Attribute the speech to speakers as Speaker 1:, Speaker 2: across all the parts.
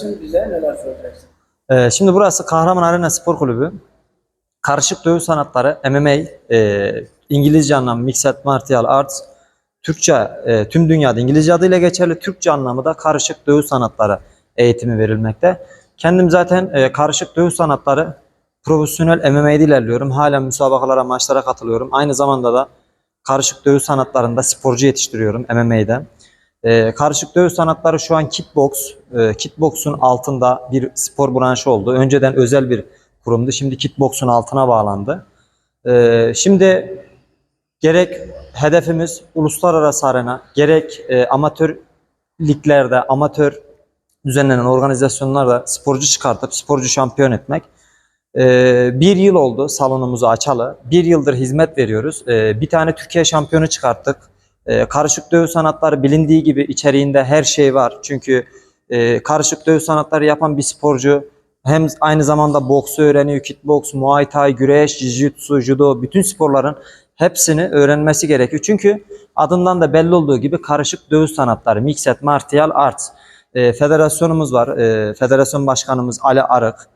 Speaker 1: Şimdi bize neler söyleyeceksin?
Speaker 2: Ee, şimdi burası Kahraman Arena Spor Kulübü. Karışık dövüş sanatları, MMA, e, İngilizce anlamı Mixed Martial Arts, Türkçe, e, tüm dünyada İngilizce adıyla geçerli, Türkçe anlamı da karışık dövüş sanatları eğitimi verilmekte. Kendim zaten e, karışık dövüş sanatları profesyonel MMA'de ilerliyorum. Halen müsabakalara, maçlara katılıyorum. Aynı zamanda da karışık dövüş sanatlarında sporcu yetiştiriyorum MMA'de. Ee, karışık dövüş sanatları şu an kickbox, e, kickbox'un altında bir spor branşı oldu. Önceden özel bir kurumdu. Şimdi kickbox'un altına bağlandı. Ee, şimdi gerek hedefimiz uluslararası arena, gerek e, amatör liglerde, amatör düzenlenen organizasyonlarda sporcu çıkartıp sporcu şampiyon etmek. Ee, bir yıl oldu salonumuzu açalı. Bir yıldır hizmet veriyoruz. Ee, bir tane Türkiye şampiyonu çıkarttık. Ee, karışık dövüş sanatları bilindiği gibi içeriğinde her şey var. Çünkü e, karışık dövüş sanatları yapan bir sporcu hem aynı zamanda boksu öğreniyor, kickbox, muay thai, güreş, jiu-jitsu, judo, bütün sporların hepsini öğrenmesi gerekiyor. Çünkü adından da belli olduğu gibi karışık dövüş sanatları, mixed martial arts. Ee, federasyonumuz var. Ee, federasyon başkanımız Ali Arık.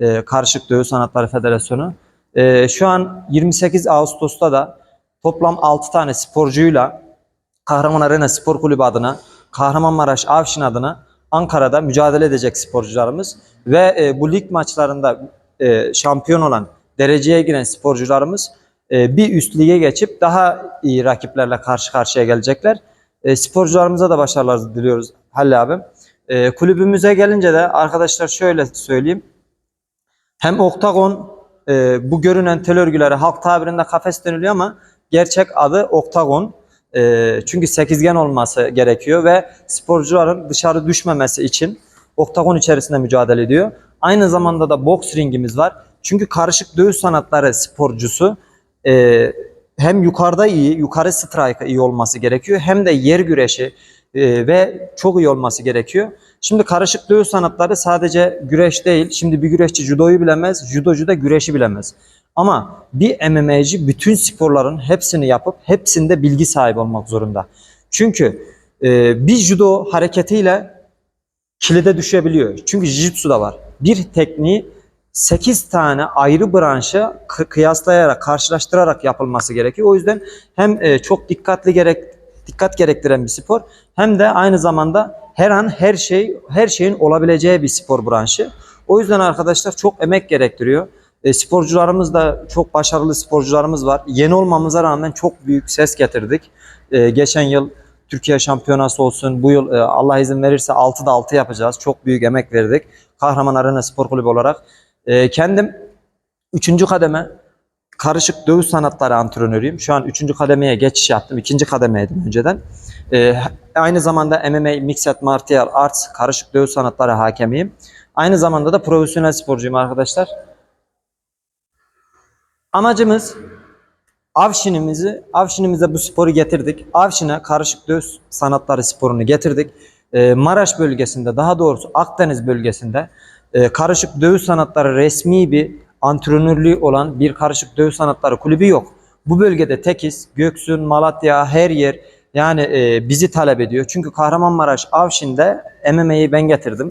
Speaker 2: Ee, Karışık Dövüş Sanatları Federasyonu. Ee, şu an 28 Ağustos'ta da toplam 6 tane sporcuyla Kahraman Arena Spor Kulübü adına, Kahramanmaraş Avşin adına Ankara'da mücadele edecek sporcularımız ve e, bu lig maçlarında e, şampiyon olan, dereceye giren sporcularımız e, bir üst lige geçip daha iyi rakiplerle karşı karşıya gelecekler. E, sporcularımıza da başarılar diliyoruz Halil abim. E, kulübümüze gelince de arkadaşlar şöyle söyleyeyim. Hem oktagon e, bu görünen tel örgüleri halk tabirinde kafes deniliyor ama gerçek adı oktagon. E, çünkü sekizgen olması gerekiyor ve sporcuların dışarı düşmemesi için oktagon içerisinde mücadele ediyor. Aynı zamanda da boks ringimiz var. Çünkü karışık dövüş sanatları sporcusu e, hem yukarıda iyi, yukarı strike iyi olması gerekiyor hem de yer güreşi e, ve çok iyi olması gerekiyor. Şimdi karışık dövüş sanatları sadece güreş değil. Şimdi bir güreşçi judoyu bilemez, judocu da güreşi bilemez. Ama bir MMA'ci bütün sporların hepsini yapıp hepsinde bilgi sahibi olmak zorunda. Çünkü e, bir judo hareketiyle kilide düşebiliyor. Çünkü jiu-jitsu da var. Bir tekniği 8 tane ayrı branşı kı- kıyaslayarak, karşılaştırarak yapılması gerekiyor. O yüzden hem e, çok dikkatli gerek dikkat gerektiren bir spor hem de aynı zamanda her an her şey her şeyin olabileceği bir spor branşı. O yüzden arkadaşlar çok emek gerektiriyor. E, sporcularımız da çok başarılı sporcularımız var. Yeni olmamıza rağmen çok büyük ses getirdik. E, geçen yıl Türkiye şampiyonası olsun. Bu yıl e, Allah izin verirse 6'da 6 yapacağız. Çok büyük emek verdik. Kahraman Arena Spor Kulübü olarak. E, kendim 3. kademe karışık dövüş sanatları antrenörüyüm. Şu an 3. kademeye geçiş yaptım. 2. kademeydim önceden. E, aynı zamanda MMA Mixed Martial Arts karışık dövüş sanatları hakemiyim. Aynı zamanda da profesyonel sporcuyum arkadaşlar. Amacımız Avşinimizi, Avşinimize bu sporu getirdik. Avşin'e karışık dövüş sanatları sporunu getirdik. Ee, Maraş bölgesinde, daha doğrusu Akdeniz bölgesinde e, karışık dövüş sanatları resmi bir antrenörlüğü olan bir karışık dövüş sanatları kulübü yok. Bu bölgede tekiz, Göksun, Malatya, her yer yani e, bizi talep ediyor. Çünkü Kahramanmaraş Avşin'de MMA'yi ben getirdim.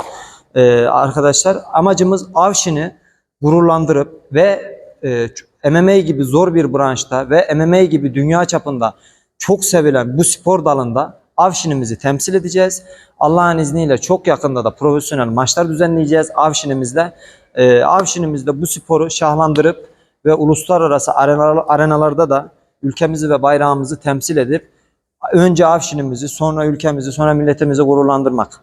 Speaker 2: Ee, arkadaşlar amacımız Avşin'i gururlandırıp ve e, MMA gibi zor bir branşta ve MMA gibi dünya çapında çok sevilen bu spor dalında Avşin'imizi temsil edeceğiz. Allah'ın izniyle çok yakında da profesyonel maçlar düzenleyeceğiz Avşin'imizle. Ee, Avşin'imizde bu sporu şahlandırıp ve uluslararası arenalar, arenalarda da ülkemizi ve bayrağımızı temsil edip önce Avşin'imizi sonra ülkemizi sonra milletimizi gururlandırmak.